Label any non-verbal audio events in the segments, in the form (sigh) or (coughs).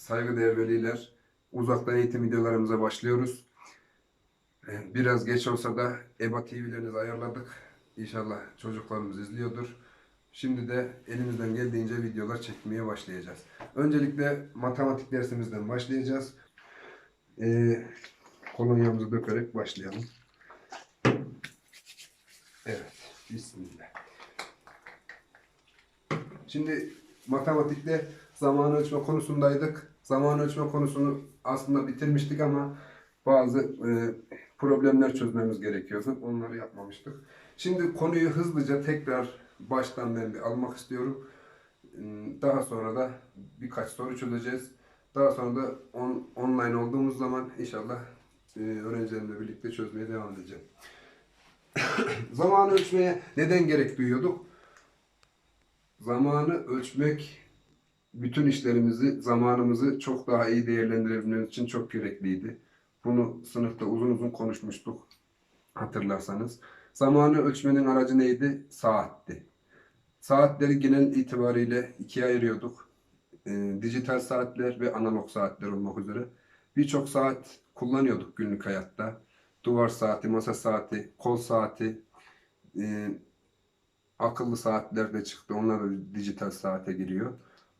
saygıdeğer veliler, uzaktan eğitim videolarımıza başlıyoruz. Ee, Biraz geç olsa da EBA TV'lerinizi ayarladık. İnşallah çocuklarımız izliyordur. Şimdi de elimizden geldiğince videolar çekmeye başlayacağız. Öncelikle matematik dersimizden başlayacağız. Ee, kolonyamızı dökerek başlayalım. Evet, Bismillah. Şimdi matematikte zaman ölçme konusundaydık. Zaman ölçme konusunu aslında bitirmiştik ama bazı e, problemler çözmemiz gerekiyordu. Onları yapmamıştık. Şimdi konuyu hızlıca tekrar baştan ben bir almak istiyorum. Hmm, Daha sonra da birkaç soru çözeceğiz. Daha sonra da on, online olduğumuz zaman inşallah e, öğrencilerimle birlikte çözmeye devam edeceğim. (coughs) Zamanı ölçmeye neden gerek duyuyorduk? Zamanı ölçmek bütün işlerimizi, zamanımızı çok daha iyi değerlendirebilmemiz için çok gerekliydi. Bunu sınıfta uzun uzun konuşmuştuk hatırlarsanız. Zamanı ölçmenin aracı neydi? Saatti. Saatleri genel itibariyle ikiye ayırıyorduk. Ee, dijital saatler ve analog saatler olmak üzere. Birçok saat kullanıyorduk günlük hayatta. Duvar saati, masa saati, kol saati, e, akıllı saatler de çıktı. Onlar da dijital saate giriyor.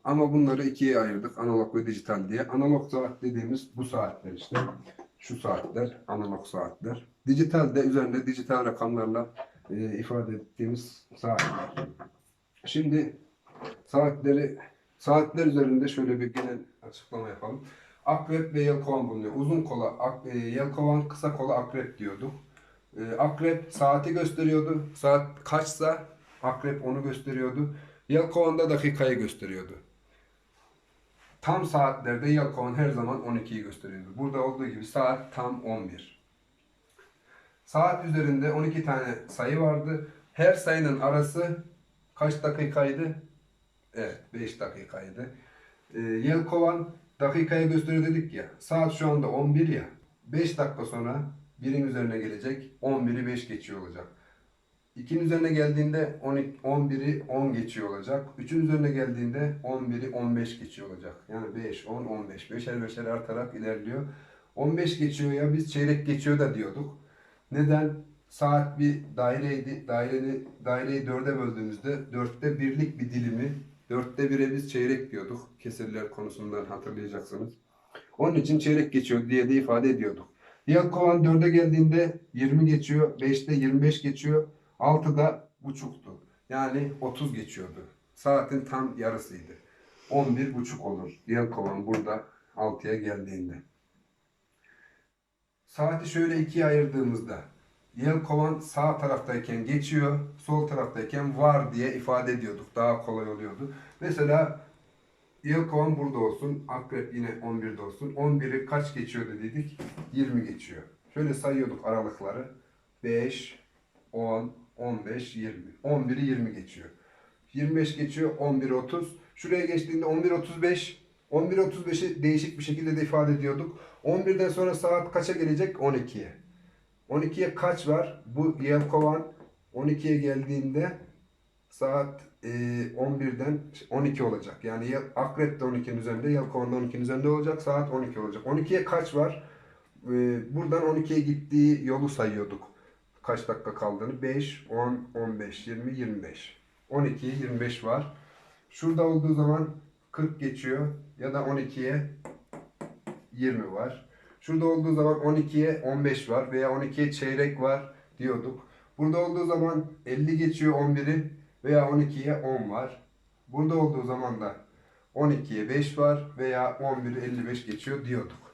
Ama bunları ikiye ayırdık. Analog ve dijital diye. Analog saat dediğimiz bu saatler işte. Şu saatler analog saatler. Dijital de üzerinde dijital rakamlarla e, ifade ettiğimiz saatler. Şimdi saatleri saatler üzerinde şöyle bir genel açıklama yapalım. Akrep ve yelkovan bulunuyor. Uzun kola ak, e, yelkovan, kısa kola akrep diyorduk. E, akrep saati gösteriyordu. Saat kaçsa akrep onu gösteriyordu. Yelkovan da dakikayı gösteriyordu. Tam saatlerde Yelkovan her zaman 12'yi gösteriyordu. Burada olduğu gibi saat tam 11. Saat üzerinde 12 tane sayı vardı. Her sayının arası kaç dakikaydı? Evet 5 dakikaydı. Ee, Yelkovan dakikaya gösteriyor dedik ya. Saat şu anda 11 ya. 5 dakika sonra birin üzerine gelecek. 11'i 5 geçiyor olacak. 2'nin üzerine geldiğinde 12, 11'i 10 geçiyor olacak. 3'ün üzerine geldiğinde 11'i 15 geçiyor olacak. Yani 5, 10, 15. Beşer beşer artarak ilerliyor. 15 geçiyor ya biz çeyrek geçiyor da diyorduk. Neden? Saat bir daireydi. Daireni, daireyi dörde böldüğümüzde dörtte birlik bir dilimi dörtte bire biz çeyrek diyorduk. Kesirler konusundan hatırlayacaksınız. Onun için çeyrek geçiyor diye de ifade ediyorduk. Yelkovan 4'e geldiğinde 20 geçiyor, 5'te 25 geçiyor, 6'da buçuktu. Yani 30 geçiyordu. Saatin tam yarısıydı. 11 buçuk olur. Yelkovan burada 6'ya geldiğinde. Saati şöyle ikiye ayırdığımızda Yelkovan sağ taraftayken geçiyor, sol taraftayken var diye ifade ediyorduk. Daha kolay oluyordu. Mesela Yelkovan burada olsun, akrep yine 11'de olsun. 11'i kaç geçiyor dedik? 20 geçiyor. Şöyle sayıyorduk aralıkları. 5, 10, 15, 20. 11'i 20 geçiyor. 25 geçiyor, 11, 30. Şuraya geçtiğinde 11, 35. 11, 35'i değişik bir şekilde de ifade ediyorduk. 11'den sonra saat kaça gelecek? 12'ye. 12'ye kaç var? Bu Yelkovan 12'ye geldiğinde saat e, 11'den 12 olacak. Yani Akrep de 12'nin üzerinde, Yelkovan da 12'nin üzerinde olacak. Saat 12 olacak. 12'ye kaç var? E, buradan 12'ye gittiği yolu sayıyorduk. Kaç dakika kaldığını. 5, 10, 15, 20, 25. 12'ye 25 var. Şurada olduğu zaman 40 geçiyor ya da 12'ye 20 var. Şurada olduğu zaman 12'ye 15 var veya 12'ye çeyrek var diyorduk. Burada olduğu zaman 50 geçiyor 11'i veya 12'ye 10 var. Burada olduğu zaman da 12'ye 5 var veya 11'i 55 geçiyor diyorduk.